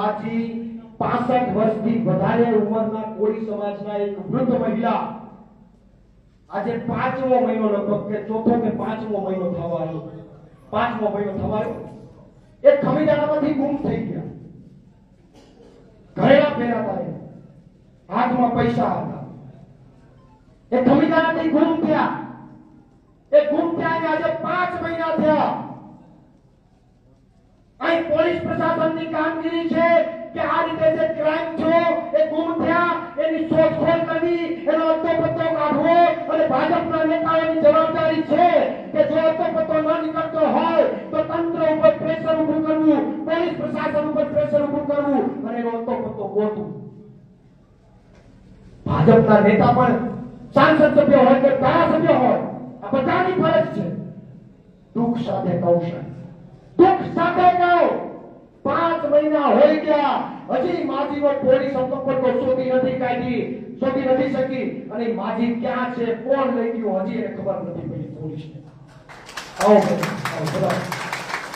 આથી પાસઠ વર્ષથી વધારે ઉંમરના કોળી સમાજના એક વૃદ્ધ મહિલા આજે પાંચમો મહિનો લગભગ કે ચોથો કે પાંચમો મહિનો થવા આવ્યો. પાંચમો મહિનો થવા આવ્યો. એ ખમીદાણામાંથી ગુમ થઈ ગયા. ઘરેણા પહેરાતા એ હાથમાં પૈસા હતા. એ ખમીદાણાથી ગુમ થયા. એ ગુમ થયા આજે પાંચ મહિના થયા. અહીં પોલીસ પ્રશાસનની કામગીરી શોધખોળ કરવી એનો અતો પત્તો કાઢવો અને ભાજપના નેતાઓની જવાબદારી છે કે જો અતો પત્તો ન નીકળતો હોય તો તંત્ર ઉપર પ્રેશર ઉભું કરવું, પોલીસ પ્રશાસન ઉપર પ્રેશર ઉભું કરવું અને એનો અતો પત્તો ગોતવું. ભાજપના નેતા પણ સાંસદ સભ્ય હોય કે ધારાસભ્ય હોય, આ બધાની ફરજ છે. દુઃખ સાથે કૌશલ દુઃખ સાથે કહો પાંચ મહિના હોઈ ગયા, હજી માજીનો પોલીસ હતો પણ શોધી નથી કાઢી, શોધી નથી શકી. અને માજી ક્યાં છે, કોણ લઈ ગયું, હજી એને ખબર નથી પડી. પોલીસને. આવો આવો.